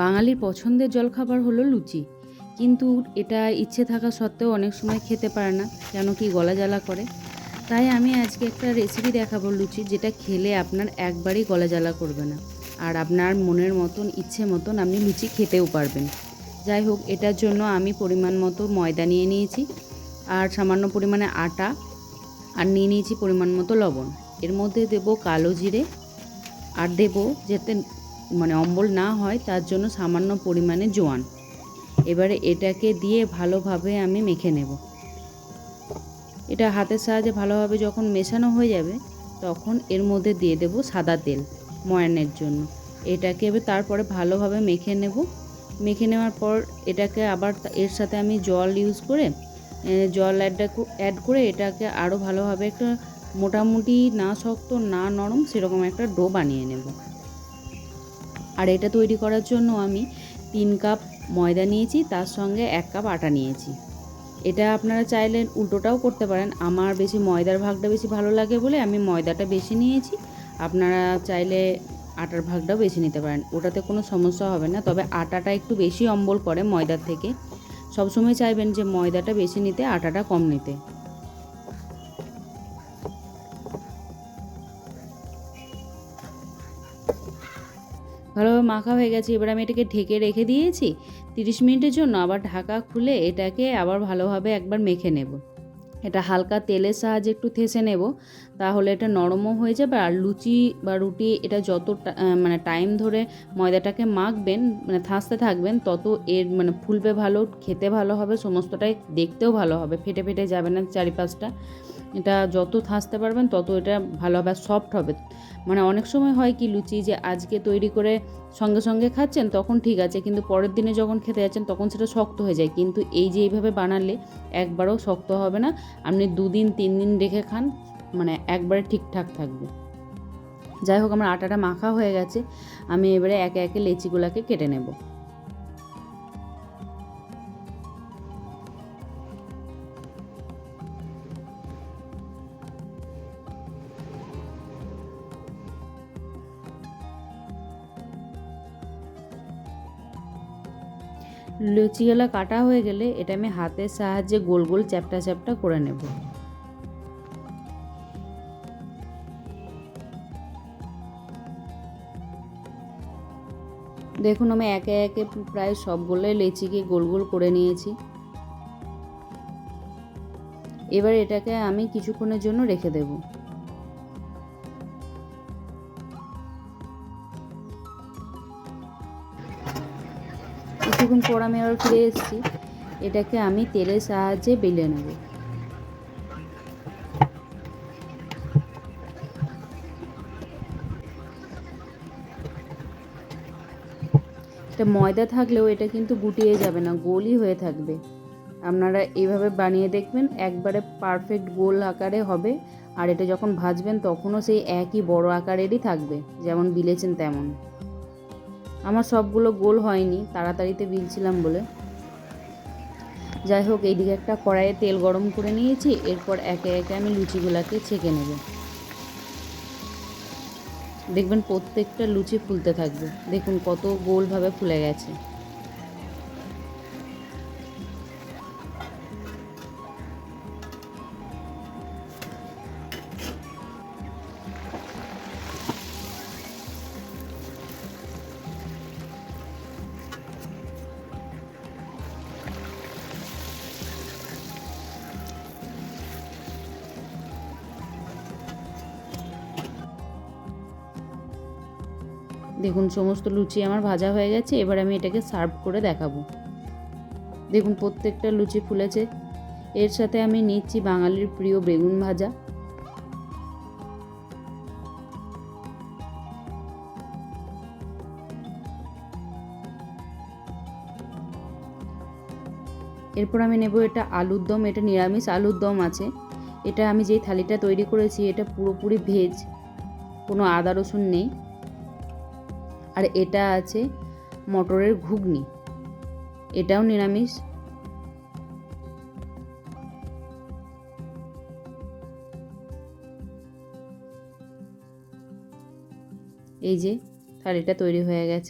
বাঙালির পছন্দের জলখাবার হলো লুচি। কিন্তু এটা ইচ্ছে থাকা সত্ত্বেও অনেক সময় খেতে পারে না, কেন কি গলা জ্বালা করে। তাই আমি আজকে একটা রেসিপি দেখাবো লুচি, যেটা খেলে আপনার একবারই গলা জ্বালা করবে না। আর আপনার মনের মতন, ইচ্ছে মতন আপনি লুচি খেতেও পারবেন। যাই হোক, এটার জন্য আমি পরিমাণ মতো ময়দা নিয়ে নিয়েছি, আর সামান্য পরিমাণে আটা, আর নিয়ে নিয়েছি পরিমাণ মতো লবণ। এর মধ্যে দেব কালো জিরে, আর দেব যাতে মানে অম্বল না হয়, তার জন্য সামান্য পরিমাণে জোয়ান। এবারে এটাকে দিয়ে ভালোভাবে আমি মেখে নেব। এটা হাতের সাহায্যে ভালোভাবে যখন মেশানো হয়ে যাবে, তখন এর মধ্যে দিয়ে দেব সাদা তেল ময়ানের জন্য। এটাকে এবার তারপরে ভালোভাবে মেখে নেব। মেখে নেওয়ার পর এটাকে আবার এর সাথে আমি জল ইউজ করে জল অ্যাডটা অ্যাড করে এটাকে আরও ভালোভাবে একটা মোটামুটি না শক্ত না নরম সেরকম একটা ডো বানিয়ে নেব। আর এটা তৈরি করার জন্য আমি তিন কাপ ময়দা নিয়েছি, তার সঙ্গে এক কাপ আটা নিয়েছি। এটা আপনারা চাইলে উল্টোটাও করতে পারেন। আমার বেশি ময়দার ভাগটা বেশি ভালো লাগে বলে আমি ময়দাটা বেশি নিয়েছি। আপনারা চাইলে আটার ভাগটাও বেশি নিতে পারেন। ওটাতে কোনো সমস্যা হবে না। তবে আটাটা একটু বেশি অম্বল করে ময়দার থেকে। সবসময় চাইবেন যে ময়দাটা বেশি নিতে, আটাটা কম নিতে। ভালোভাবে মাখা হয়ে গেছে, এবার আমি এটাকে ঢেকে রেখে দিয়েছি। তিরিশ মিনিটের জন্য আবার ঢাকা খুলে এটাকে আবার ভালোভাবে একবার মেখে নেব। এটা হালকা তেলের সাহায্যে একটু থেসে নেব, তাহলে এটা নরমও হয়ে যাবে আর লুচি বা রুটি এটা যত মানে টাইম ধরে ময়দাটাকে মাখবেন মানে থাসতে থাকবেন, তত এর মানে ফুলবে ভালো, খেতে ভালো হবে, সমস্তটাই দেখতেও ভালো হবে, ফেটে ফেটে যাবে না চারিপাশটা। এটা যত থাসতে পারবেন, তত এটা ভালো হবে সফট হবে। মানে অনেক সময় হয় কি লুচি যে আজকে তৈরি করে সঙ্গে সঙ্গে খাচ্ছেন, তখন ঠিক আছে, কিন্তু পরের দিনে যখন খেতে যাচ্ছেন, তখন সেটা শক্ত হয়ে যায়। কিন্তু এই যে এইভাবে বানালে একবারও শক্ত হবে না, আপনি দুদিন তিন দিন রেখে খান মানে একবারে ঠিকঠাক থাকবে। যাই হোক, আমার আটাটা মাখা হয়ে গেছে, আমি এবারে একে একে লেচিগুলোকে কেটে নেব। লুচিগুলো কাটা হয়ে গেলে এটা আমি হাতের সাহায্যে গোল গোল চ্যাপটা চ্যাপটা করে নেব। দেখুন, আমি একে একে প্রায় সবগুলোই লেচিকে গোল গোল করে নিয়েছি। এবার এটাকে আমি কিছুক্ষণের জন্য রেখে দেবো। পর আমি আবার ফিরে এসেছি। এটাকে আমি তেলের সাহায্যে বেলে নেব। এটা ময়দা থাকলেও এটা কিন্তু গুটিয়ে যাবে না, গোলই হয়ে থাকবে। আপনারা এইভাবে বানিয়ে দেখবেন, একবারে পারফেক্ট গোল আকারে হবে। আর এটা যখন ভাজবেন, তখনও সেই একই বড় আকারেরই থাকবে, যেমন বিলেছেন তেমন। আমার সবগুলো গোল হয়নি, তাড়াতাড়িতে বিলছিলাম বলে। যাই হোক এইদিকে একটা কড়াইয়ে তেল গরম করে নিয়েছি, এরপর একে একে আমি লুচিগুলোকে ছেঁকে নেব। দেখবেন প্রত্যেকটা লুচি ফুলতে থাকবে। দেখুন কত গোলভাবে ফুলে গেছে। দেখুন, সমস্ত লুচি আমার ভাজা হয়ে গেছে, এবার আমি এটাকে সার্ভ করে দেখাবো। দেখুন, প্রত্যেকটা লুচি ফুলেছে। এর সাথে আমি নিচ্ছি বাঙালির প্রিয় বেগুন ভাজা। এরপর আমি নেব এটা আলুর দম, এটা নিরামিষ আলুর দম আছে। এটা আমি যেই থালিটা তৈরি করেছি, এটা পুরোপুরি ভেজ, কোনো আদা রসুন নেই। আর এটা আছে মটরের ঘুগনি। এটাও নিরামিষ। এই যে থালিটা তৈরি হয়ে গেছে।